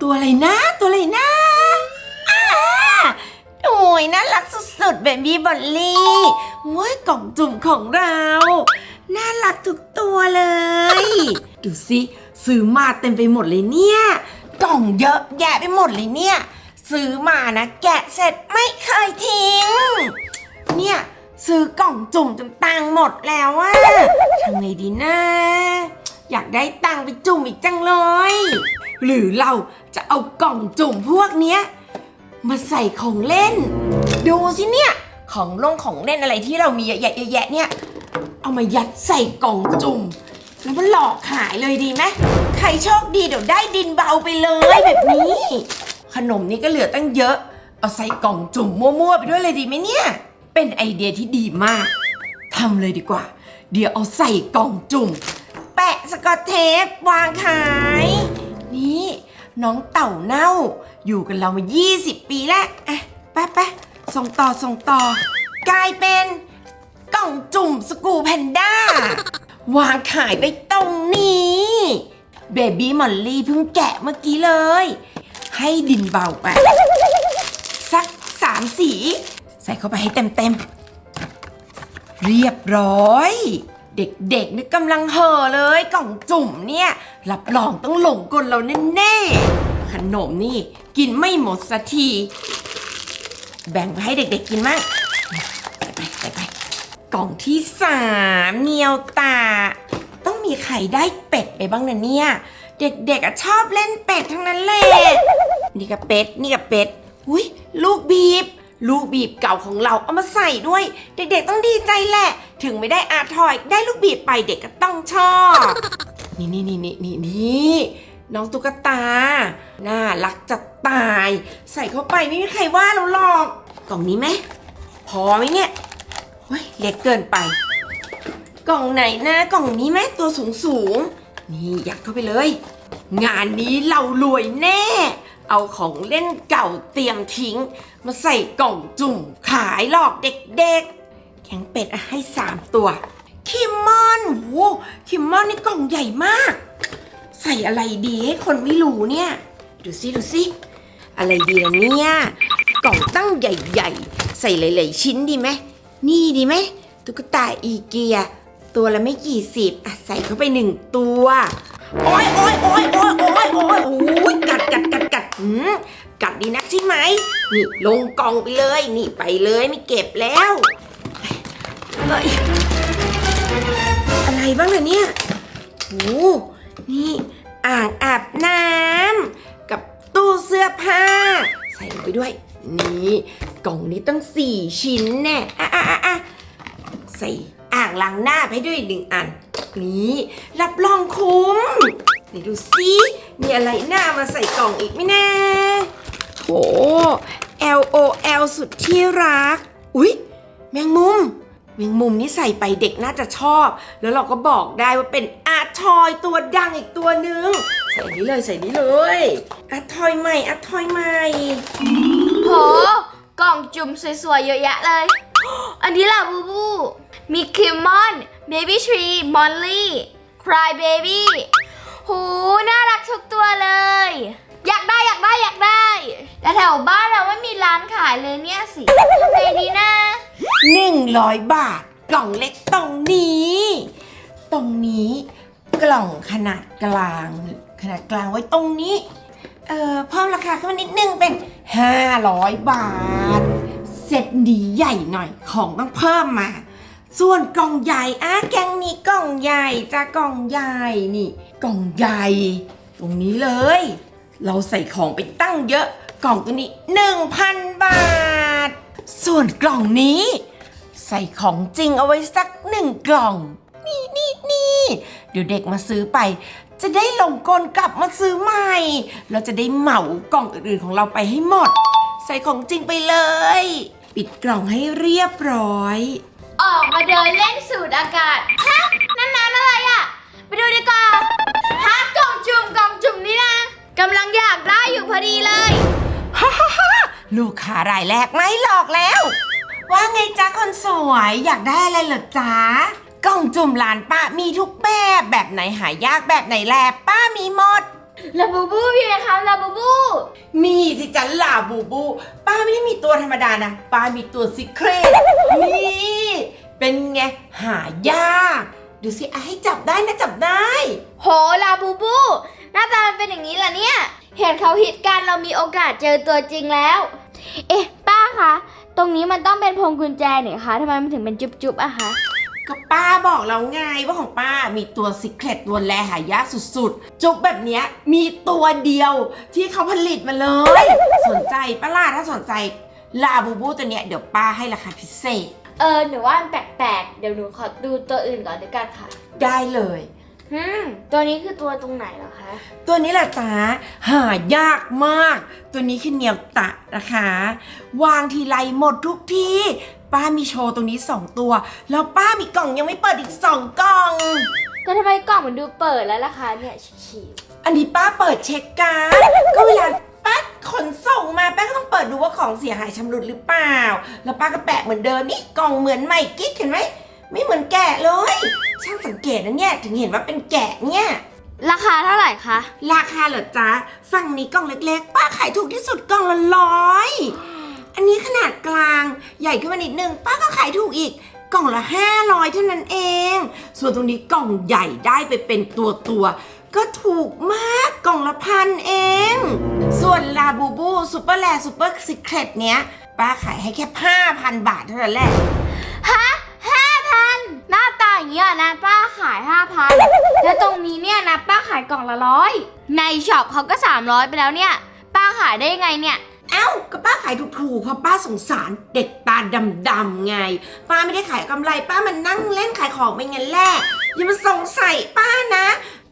ตัวอะไรนะ ตัวอะไรนะอ้าโอ้ยน่ารักสุดๆแบบี้บอลลี่โอ้ยกล่องจุ่มของเรา น่ารักทุกตัวเลย ดูสิซื้อมาเต็มไปหมดเลยเนี่ย กล่องเยอะแยะไปหมดเลยเนี่ย ซื้อมานะแกะเสร็จไม่เคยทิ้ง เนี่ยซื้อกล่องจุ่มจนตังค์หมดแล้วอะทำไงดีนะ อยากได้ตังค์ไปจุ่มอีกจังเลย หรือเราจะเอากล่องจุ่มพวกเนี้ยมาใส่ของเล่น ดูสิเนี่ย ของลงของเล่นอะไรที่เรามีเยอะแยะเยอะแยะเนี่ย เอามายัดใส่กล่องจุ่ม แล้วมันหลอกขายเลยดีไหมใครโชคดีเดี๋ยวได้ดินเบาไปเลยแบบนี้ ขนมนี่ก็เหลือตั้งเยอะ เอาใส่กล่องจุ่มมั่วๆไปด้วยเลยดีไหมเนี่ย เป็นไอเดียที่ดีมากทำเลยดีกว่า เดี๋ยวเอาใส่กล่องจุ่มะสกอตเทปวางขาย นี่น้องเต่าเน่า อยู่กันเรามา 20 ปีแล้วอะไปไปส่งต่อส่งต่อ กลายเป็นกล่องจุ่มสกูแพนด้า วางขายไปตรงนี้เบบี้มอลลี่เพิ่งแกะเมื่อกี้เลย ให้ดินเบาไป สักสามสี ใส่เข้าไปให้เต็มๆเรียบร้อย เด็กๆนี่กำลังเห่อเลยกล่องจุ่มเนี่ยรับรองต้องหลงกลเราแน่ๆขนมนี่กินไม่หมดสักที แบ่งไปให้เด็กๆกินมั่งใส่ไปไปกล่องที่สามเนียวตา ต้องมีใครได้เป็ดไปบ้างนะเนี่ย เด็กๆอะชอบเล่นเป็ดทั้งนั้นเลยนี่กับเป็ดนี่กับเป็ดอุ้ยลูกบีบ ลูกบีบเก่าของเราเอามาใส่ด้วย เด็กๆต้องดีใจแหละ ถึงไม่ได้อาร์ทอยได้ลูกบีบไปเด็กก็ต้องชอบ นี่นี่นี่นี่นี่นี่น้องตุ๊กตา น่ารักจะตาย ใส่เข้าไปไม่มีใครว่าเราหรอก กล่องนี้ไหมพอไหมเนี่ยเฮ้ยเล็กเกินไป กล่องไหนนะกล่องนี้ไหมตัวสูงสูงนี่ยัดเข้าไปเลย งานนี้เรารวยแน่ เอาของเล่นเก่าเตรียมทิ้ง มาใส่กล่องจุ่มขายหลอกเด็กๆแข็งเป็ดอะให้สามตัว คิมมอนโว้คิมมอนนี่กล่องใหญ่มาก ใส่อะไรดีให้คนไม่รู้เนี่ย ดูสิดูสิ อะไรดีล่ะเนี่ย กล่องตั้งใหญ่ๆ ใส่หลาย ๆ ชิ้นดีไหม นี่ดีไหมตุ๊กตาอีเกีย ตัวละไม่กี่สิบอะใส่เข้าไปหนึ่งตัว โอ้ยโอ้ยโอ้ยโอ้ยโอ้ยโอ้ยโอ้ยกัดกัดกัด อืมกัดดีนักใช่ไหม นี่ลงกล่องไปเลย นี่ไปเลยไม่เก็บแล้วเฮ้ยอะไรบ้างล่ะเนี่ยโอ้นี่อ่างอาบน้ำกับตู้เสื้อผ้า ใส่ลงไปด้วย นี่กล่องนี้ต้องสี่ชิ้นแน่อะอะอะอะใส่อ่างล้างหน้าไปด้วยหนึ่งอัน นี่รับรองคุ้มนี่ดูสิ มีอะไรหน้ามาใส่กล่องอีกไหมนะโห L O L สุดที่รัก อุ๊ย แมงมุม แมงมุมนี่ใส่ไปเด็กน่าจะชอบ แล้วเราก็บอกได้ว่าเป็นอาร์ทอยตัวดังอีกตัวหนึ่งใส่นี้เลยใส่นี้เลยอาร์ทอยใหม่อาร์ทอยใหม่โห กล่องจุ่มสวยๆเยอะแยะเลย อันนี้ล่ะบูบู มีคิมมอน เบบี้ทรี มอลลี่ ครายเบบี้ หูน่ารักทุกตัวเลย อยากได้อยากได้อยากได้ แต่แถวบ้านเราไม่มีร้านขายเลยเนี่ยสิทำไงดีนะ100บาท กล่องเล็กตรงนี้ ตรงนี้กล่องขนาดกลาง ขนาดกลางไว้ตรงนี้ เอ่อเพิ่มราคาขึ้นมานิดนึงเป็น500บาท เซ็ตนี้ใหญ่หน่อยของต้องเพิ่มมา ส่วนกล่องใหญ่อะแกงนี้กล่องใหญ่จ้ากล่องใหญ่นี่ กล่องใหญ่ ตรงนี้เลย เราใส่ของไปตั้งเยอะ กล่องตัวนี้ 1,000 บาท ส่วนกล่องนี้ ใส่ของจริงเอาไว้สักหนึ่งกล่อง นี่นี่นี่เดี๋ยวเด็กมาซื้อไป จะได้หลงกลกลับมาซื้อใหม่ เราจะได้เหมากล่องอื่นๆของเราไปให้หมด ใส่ของจริงไปเลย ปิดกล่องให้เรียบร้อย ออกมาเดินเล่นสูดอากาศฮะนั่นน้ำอะไรอะ่ะไปดูดีกว่าฮะกล่องจุ่มกล่องจุ่มนี่นะ กำลังอยากได้อยู่พอดีเลย ฮ่าฮ่าฮ่าลูกค้ารายแรกไม่หลอกแล้ว ว่าไงจ๊ะคนสวยอยากได้อะไรเหรอจ๊ะกล่องจุ่มร้านป้ามีทุกแบบแบบไหนหายากแบบไหนแลป้ามีหมด ลาบูบูพี่ไหมคะลาบูบู มีสิจันลาบูบู ป้าไม่ได้มีตัวธรรมดานะ ป้ามีตัวซิเครตนี่เป็นไงหายาก ดูสิอะให้จับได้นะจับได้ โหลาบูบู หน้าตามันเป็นอย่างนี้เหรอเนี่ย เห็นเขาฮิตกันเรามีโอกาสเจอตัวจริงแล้ว เอ๊ะ ป้าคะ ตรงนี้มันต้องเป็นพวงกุญแจเนี่ยคะทำไมมันถึงเป็นจุ๊บๆอะคะ ก็ป้าบอกแล้วไงว่าของป้ามีตัวซิเครตตัวแลหายากสุดๆ จุกแบบเนี้ยมีตัวเดียวที่เขาผลิตมาเลย สนใจป้าล่ะถ้าสนใจลาบูบูตัวเนี้ยเดี๋ยวป้าให้ราคาพิเศษ เออหนูว่ามันแปลกๆ เดี๋ยวหนูขอดูตัวอื่นก่อนด้วยกันค่ะ ได้เลย อืมตัวนี้คือตัวตรงไหนเหรอคะ ตัวนี้แหละจ้าหายากมาก ตัวนี้คือเนียวตะนะคะ วางทีไรหมดทุกทีป้ามีโชว์ตรงนี้ 2 ตัว แล้วป้ามีกล่องยังไม่เปิดอีก 2 กล่องก็ทำไมกล่องมันดูเปิดแล้วล่ะคะเนี่ยฉีกอันนี้ป้าเปิดเช็คการ์ดก็เวลาป้าขนส่งมาป้าก็ต้องเปิดดูว่าของเสียหายชำรุดหรือเปล่า แล้วป้าก็แปะเหมือนเดิมนี่กล่องเหมือนใหม่กิ๊กเห็นไหม ไม่เหมือนแกะเลย ช่างสังเกตนะเนี่ยถึงเห็นว่าเป็นแกะเนี่ยๆราคาเท่าไหร่คะ ราคาเหรอจ๊ะฝั่งนี้กล่องเล็กๆ ป้าขายถูกที่สุดกล่องละร้อย อันนี้ขนาดกลางใหญ่ขึ้นมานิดนึง ป้าก็ขายถูกอีกกล่องละ500เท่านั้นเอง ส่วนตรงนี้กล่องใหญ่ได้ไปเป็นตัวตัวๆก็ถูกมากกล่องละพันเอง ส่วนลาบูบูซูเปอร์แลซูเปอร์ซิเครตเนี้ยป้าขายให้แค่ 5,000 บาทเท่านั้นแหละ ฮะห้าพันหน้าตาอย่างเงี้ยนะป้าขายห้า พันแล้วตรงนี้เนี่ยนะป้าขายกล่องละร้อยในช็อปเขาก็สามร้อยไปแล้วเนี่ย ป้าขายได้ยังไงเนี่ย เอ้าก็ป้าขายถูกๆเพราะป้าสงสารเด็กตาดำๆไง ป้าไม่ได้ขายกำไร ป้ามันนั่งเล่นขายของไปงั้นแหละอย่ามาสงสัยป้านะ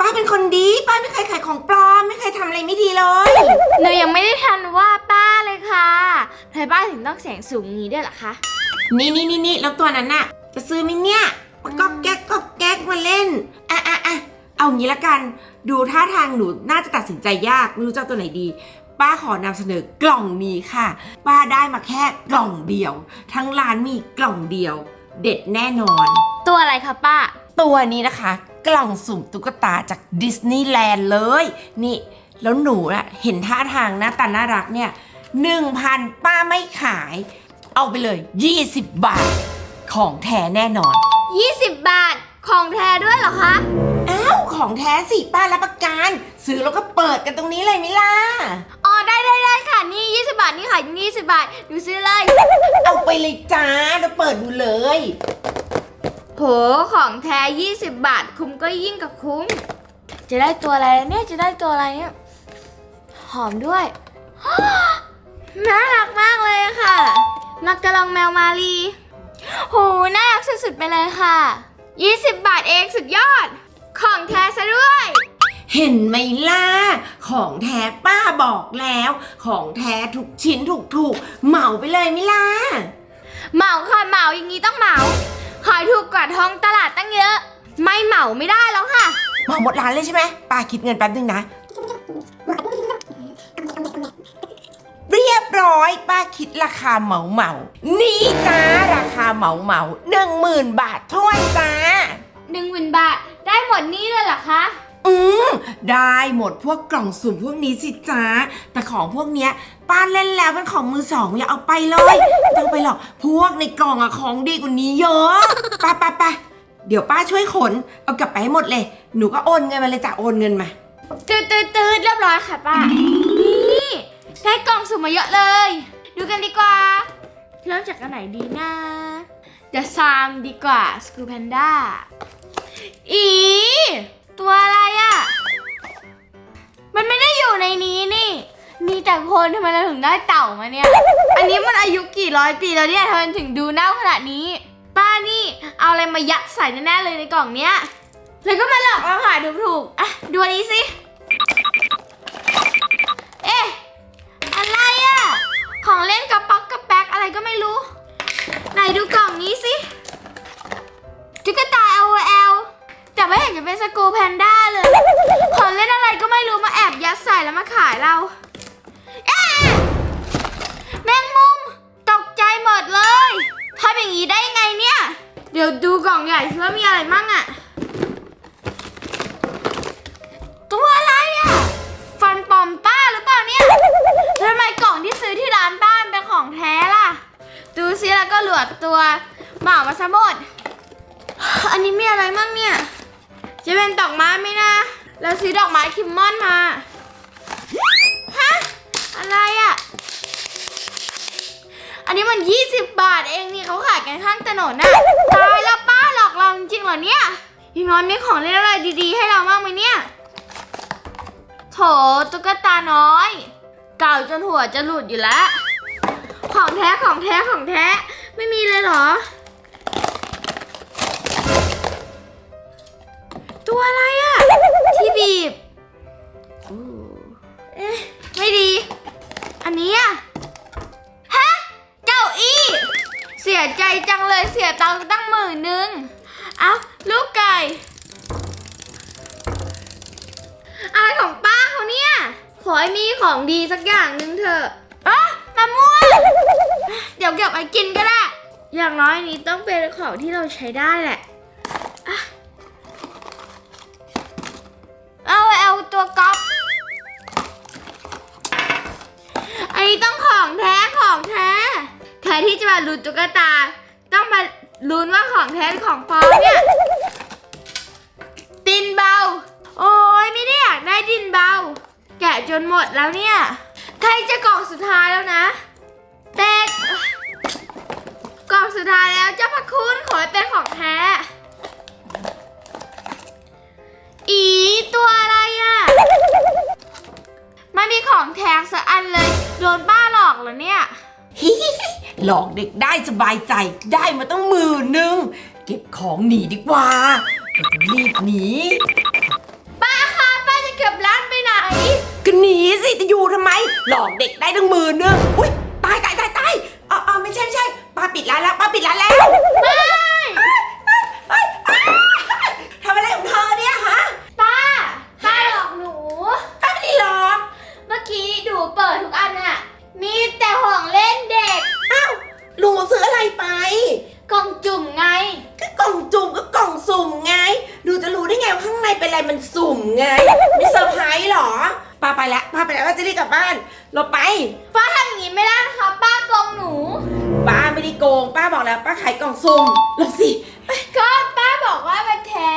ป้าเป็นคนดี ป้าไม่เคยขายของปลอม ไม่เคยทำอะไรไม่ดีเลย หนูยังไม่ได้ทันว่าป้าเลยค่ะทำไมป้าถึงต้องเสียงสูงงี้ด้วยล่ะคะ นี่นี่นี่นี่แล้วตัวนั้นน่ะ จะซื้อไหมเนี่ยมา ก็แก๊กก็แก๊กมาเล่นอะอะอะเอางี้ละกัน ดูท่าทางหนูน่าจะตัดสินใจยากไม่รู้จะเอาตัวไหนดี ป้าขอนำเสนอกล่องนี้ค่ะ ป้าได้มาแค่กล่องเดียว ทั้งร้านมีกล่องเดียว เด็ดแน่นอน ตัวอะไรคะป้า ตัวนี้นะคะ กล่องสุ่มตุ๊กตาจากดิสนีย์แลนด์เลย นี่ แล้วหนูน่ะเห็นท่าทางหน้าตาน่ารักเนี่ยหนึ่งพันป้าไม่ขาย เอาไปเลย 20 บาท ของแท้แน่นอน 20 บาท ของแท้ด้วยเหรอคะ อ้าว ของแท้สิป้ารับประกัน ซื้อแล้วก็เปิดกันตรงนี้เลยไหมล่ะ อ๋อได้ได้ได้ค่ะ นี่ 20 บาท นี่ค่ะ 20 บาท ดูซื้อเลย เอาไปเลยจ้าแล้วเปิดดูเลย โห ของแท้ 20 บาท คุ้มก็ยิ่งกับคุ้ม จะได้ตัวอะไรเนี่ย จะได้ตัวอะไรเนี่ย หอมด้วย น่ารักมากเลยค่ะ มักกะลองแมวมาลี โหน่ารักสุดๆไปเลยค่ะ 20 บาทเองสุดยอด ของแท้ซะด้วย เห็นไหมล่ะ ของแท้ป้าบอกแล้ว ของแท้ทุกชิ้นถูกถูกๆเหมาไปเลยไหมล่ะ เหมาค่ะเหมาอย่างนี้ต้องเหมาขายถูกกว่าท้องตลาดตั้งเยอะ ไม่เหมาไม่ได้แล้วค่ะ เหมาหมดร้านเลยใช่ไหมป้าคิดเงินแป๊บนึงนะเรียบ ร้อยป้าคิดราคาเหมาเหมาๆนี่จ้าราคาเหมาเหมาหนึ่งหมื่นบาททวนจ้า หนึ่งหมื่นบาทได้หมดนี่เลยเหรอคะ อืมได้หมดพวกกล่องสุ่มพวกนี้สิจ้าแต่ของพวกเนี้ยป้าเล่นแล้วเป็นของมือสองอย่าเอาไปเลยไม่ต้องไปหรอกพวกในกล่องอะของดีกว่านี้เยอะไป้าป้าป้าเดี๋ยวป้าช่วยขน เอากลับไปให้หมดเลย หนูก็โอนเงินมาเลยจ้ะโอนเงินมา ตืดตืดตืดเรียบร้อยค่ะป้า นี่ ได้กล่องสุ่มมาเยอะเลย ดูกันดีกว่า เริ่มจากอันไหนดีนะ The Sam ดีกว่า s c r e w Panda อีตัวอะไรอะ่ะ มันไม่ได้อยู่ในนี้นี่ มีแต่คนทำไมเราถึงได้เต่ามาเนี่ย อันนี้มันอายุกี่ร้อยปีแล้วเนี่ยทำไมถึงดูเน่าขนาดนี้ ป้านี่เอาอะไรมายัดใส่แน่ๆเลยในกล่องเนี้ย แล้วก็มาหลอกเราขายถูกๆอะดูอันนี้สิ ของเล่นกระเป๋า ทั้งหมด อันนี้มีอะไรมั่งเนี่ย จะเป็นดอกไม้ไหมนะแล้วซื้อดอกไม้คิมมอนมา ฮะ อะไรอะ่ะ อันนี้มัน 20 บาทเองนี่เขาขายกันข้างถนนนะตายแล้วป้าหลอกเราจริงเหรอเนี่ยอยังน้อยมีของเล่นอะไรดีๆ ให้เราบ้างไหมเนี่ยโถตุ๊กตาน้อย เก่าจนหัวจะหลุดอยู่แล้ว ของแท้ของแท้ของแท้ ไม่มีเลยเหรอ ตัวอะไรอะที่บีบเอ๊ะไม่ดี อันนี้อะฮะ เจ้าอี้ เสียใจจังเลยเสียตังค์ตั้งหมื่นนึง เอาลูกไก่อะไรของป้าเขาเนี่ย ขอให้มีของดีสักอย่างหนึ่งเถอะอะ เดี๋ยวเก็บไปกินก็ได้ อย่างน้อยนี้ต้องเป็นของที่เราใช้ได้แหละอะเอาเอาตัวก๊อปอันนี้ต้องของแท้ของแท้แทนที่จะมาลุ้นตุ๊กตา ต้องมาลุ้นว่าของแท้ของปลอมเนี่ย ดินเบา โอ้ยไม่ได้อยากได้ดินเบา แกะจนหมดแล้วเนี่ย ใครจะกล่องสุดท้ายแล้วนะ เต็กกล่องสุดท้ายแล้วเจ้าพระคุณขอให้เป็นของแท้ อีตัวอะไรอะ่ะไม่มีของแท้สักอันเลย โดนป้าหลอกเหรอเนี่ย ฮิฮิฮิหลอกเด็กได้สบายใจได้มาตั้งหมื่นหนึ่งเก็บของหนีดีกว่าเราจะรีบหนีป้าคะป้าจะเก็บร้านไปไหน ก็หนีสิจะอยู่ทำไม หลอกเด็กได้ตั้งหมื่นหนึ่งอุ้ยตายตาย ป้าปิดร้านแล้วป้าปิดร้านแล้วไม่เอ้ยอ้าวทำอะไรของเธอเนี่ยฮะป้า ป้าหลอกหนู ป้าไม่ได้หลอกเมื่อกี้ดูเปิดทุกอันอะมีแต่ของเล่นเด็ก อ้าวลุงซื้ออะไรไป กล่องจุ่มไง ก็กล่องจุ่มก็กล่องสุ่มไง ดูจะรู้ได้ไงว่าข้างในเป็นอะไรมันสุ่มไง ไม่เซอร์ไพรส์หรอ ป้าไปแล้วป้าไปแล้วว่าจะรีบกลับบ้าน เราไป ป้าทำอย่างนี้ไม่ได้นะคะป้าโกงหนู ป้าไม่ได้โกง ป้าบอกแล้ว ป้าขายกล่องสุ่มหลบสิก็ป้าบอกว่าเป็นแท้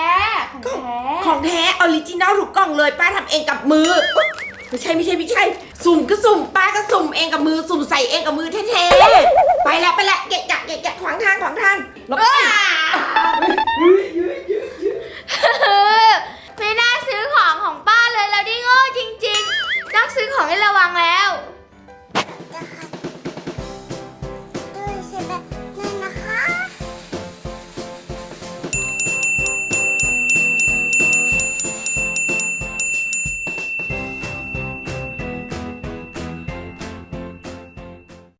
ของแท้ของแท้ออริจินัลถูกกล่องเลย ป้าทำเองกับมืออุ๊ยไม่ใช่ไม่ใช่ไม่ใช่ สุ่มก็สุ่ม ป้าก็สุ่มเองกับมือ สุ่มใส่เองกับมือแท้ๆ ไปแล้วไปแล้วเกะกะเกะกะขวางทางขวางทางหลบไปว้าเฮ้ย